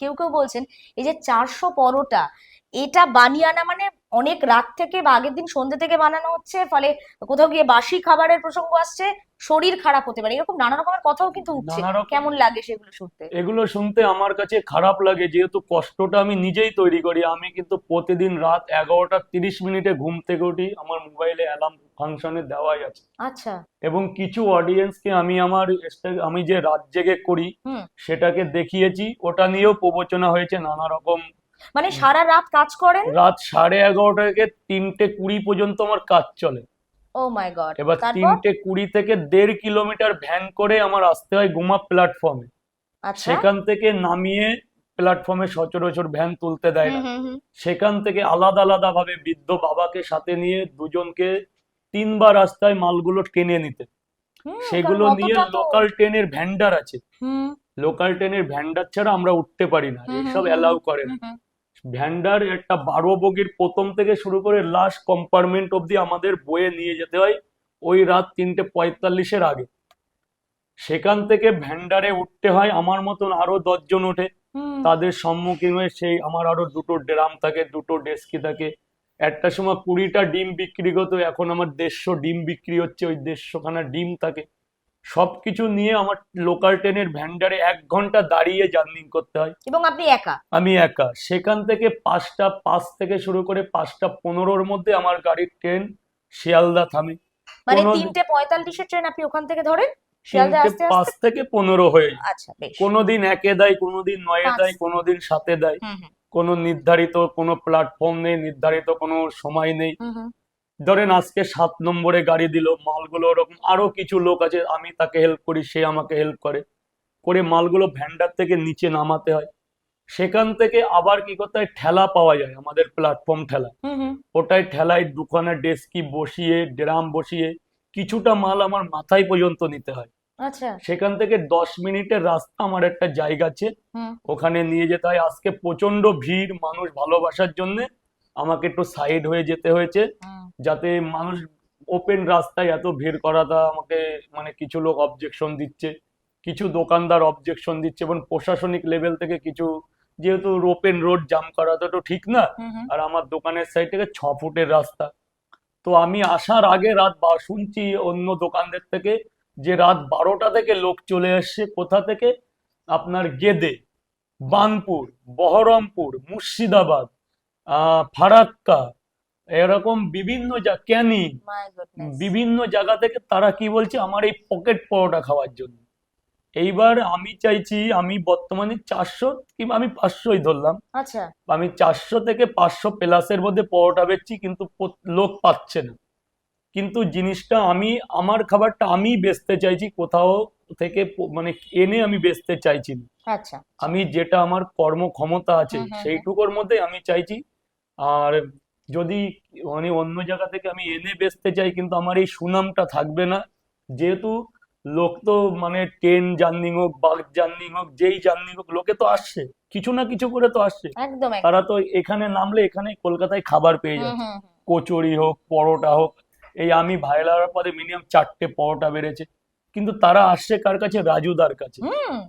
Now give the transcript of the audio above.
কেউ কেউ বলছেন এই যে চারশো পরোটা এটা বানিয়ে আনা মানে অনেক রাত থেকে বা আগের দিন সন্ধ্যে থেকে বানানো হচ্ছে ফলে কোথাও গিয়ে বাসি খাবারের প্রসঙ্গ আসছে শরীর খারাপ হতে পারে। এরকম নানা রকমের কথাও কিন্তু উঠছে। কেমন লাগে সেগুলো শুনতে? এগুলো শুনতে আমার কাছে খারাপ লাগে যেহেতু কষ্টটা আমি নিজেই তৈরি করি। আমি কিন্তু প্রতিদিন রাত এগারোটা তিরিশ মিনিটে ঘুম থেকে উঠি আমার মোবাইলে অ্যালার্ম ফাংশনে দেওয়াই আছে। আচ্ছা। এবং কিছু অডিয়েন্সকে আমি আমার আমি যে রাত জেগে করি। সেটাকে দেখিয়েছি। ওটা নিয়েও প্রবচনা হয়েছে নানা রকম মানে সারা রাত কাজ করেন? রাত সাড়ে এগারোটা থেকে তিনটে কুড়ি পর্যন্ত আমার কাজ চলে। ও মাই গড এবার তিনটে কুড়ি থেকে দেড় কিলোমিটার ভ্যান করে আমার আসতে হয় গুমা প্ল্যাটফর্মে। আচ্ছা। সেখান থেকে নামিয়ে প্ল্যাটফর্মে সচরাচর ভ্যান তুলতে দেয় না। সেখান থেকে আলাদা আলাদা ভাবে বৃদ্ধ বাবাকে সাথে নিয়ে দুজনকে তিনবার রাস্তায় মালগুলো টেনে নিতে। সেগুলো নিয়ে লোকাল ট্রেনের ভ্যান্ডার আছে। লোকাল ট্রেনের ভ্যান্ডার ছাড়া আমরা উঠতে পারি না। এসব অ্যালাউ করে না। ভ্যান্ডার একটা বারো বগির প্রথম থেকে শুরু করে লাস্ট কম্পার্টমেন্ট অব্দি আমাদের বয়ে নিয়ে যেতে হয় ওই রাত তিনটে পঁয়তাল্লিশের আগে। সেখান থেকে ভ্যান্ডারে উঠতে হয় আমার মতন আরও দশজন ওঠে। তাদের সম্মুখীন হয়ে সেই আমার আরও দুটো ড্রাম থাকে দুটো ডেস্কি থাকে। একটা সময় কুড়িটা ডিম বিক্রি হতো এখন আমার দেড়শো ডিম বিক্রি হচ্ছে ওই দেড়শোখানা ডিম থাকে। সবকিছু নিয়ে আমার লোকাল ট্রেনের ভ্যান্ডারে এক ঘণ্টা দাঁড়িয়ে জার্নি করতে হয়। এবং আপনি একা? আমি একা। সেখান থেকে পাঁচটা পাঁচ থেকে শুরু করে পাঁচটা পনেরোর মধ্যে আমার গাড়ির ট্রেন শিয়ালদা থামে। মানে তিনটে পঁয়তাল্লিশের ট্রেন আপনি ওখান থেকে ধরেন? পাঁচ থেকে পনেরো হয়ে আচ্ছা কোনোদিন একে দেয় কোনোদিন নয়ে দেয় কোনোদিন সাতে দেয়। কোনো নির্ধারিত কোনো প্ল্যাটফর্ম নেই নির্ধারিত কোনো সময় নেই। ধরেন আজকে সাত নম্বরে গাড়ি দিল মালগুলো ওরকম আরও কিছু লোক আছে আমি তাকে হেল্প করি সে আমাকে হেল্প করে। করে মালগুলো ভ্যান্ডার থেকে নিচে নামাতে হয়। সেখান থেকে আবার কি করতে হয়? ঠেলা পাওয়া যায় আমাদের প্ল্যাটফর্ম ঠেলা। ওটাই ঠেলায় দুখানা ডেস্কি বসিয়ে ড্রাম বসিয়ে কিছুটা মাল আমার মাথায় পর্যন্ত নিতে হয়। আচ্ছা। সেখান থেকে দশ মিনিটের রাস্তা আমার একটা জায়গা আছে। ওখানে নিয়ে যেতে হয়। আজকে প্রচণ্ড ভিড় মানুষ ভালোবাসার জন্য আমাকে একটু সাইড হয়ে যেতে হয়েছে। যাতে মানুষ ওপেন রাস্তায় এত ভিড় করাটা আমাকে মানে কিছু লোক অবজেকশন দিচ্ছে কিছু দোকানদার অবজেকশন দিচ্ছে এবং প্রশাসনিক লেভেল থেকে কিছু যেহেতু ওপেন রোড জাম করাটা তো ঠিক না। আর আমার দোকানের সাইড থেকে ছ ফুটের রাস্তা। তো আমি আসার আগে রাত বা শুনছি অন্য দোকানদের থেকে যে রাত বারোটা থেকে লোক চলে আসছে কোথা থেকে? আপনার গেদে বানপুর বহরমপুর মুর্শিদাবাদ আহ ফারাক্কা এরকম বিভিন্ন গুডনেস বিভিন্ন জায়গা থেকে তারা কি বলছে? আমার এই পকেট পরোটা খাওয়ার জন্য। এইবার আমি চাইছি আমি বর্তমানে চারশো কিংবা আমি পাঁচশোই ধরলাম। আচ্ছা। আমি চারশো থেকে পাঁচশো প্লাসের মধ্যে পরোটা বেচছি কিন্তু লোক পাচ্ছে না। কিন্তু জিনিসটা আমি আমার খাবারটা আমি বেচতে চাইছি কোথাও থেকে মানে এনে আমি বেচতে চাইছি না। আচ্ছা। আমি যেটা আমার কর্মক্ষমতা আছে। সেইটুকুর মধ্যে আমি চাইছি আর যদি মানে অন্য জায়গা থেকে আমি এনে বেচতে চাই কিন্তু আমার এই সুনামটা থাকবে না। যেহেতু লোক তো মানে ট্রেন জার্নি হোক বাস জার্নি হোক যেই জার্নি হোক লোকে তো আসছে। কিছু না কিছু করে তো আসছে। একদম তারা তো এখানে নামলে এখানে কলকাতায় খাবার পেয়ে যাচ্ছে। কচুরি হোক পরোটা হোক এই আমি ভাইলার পরে মিনিমাম চারটে পরোটা বেড়েছে। কিন্তু তারা আসছে কার কাছে? রাজুদার কাছে।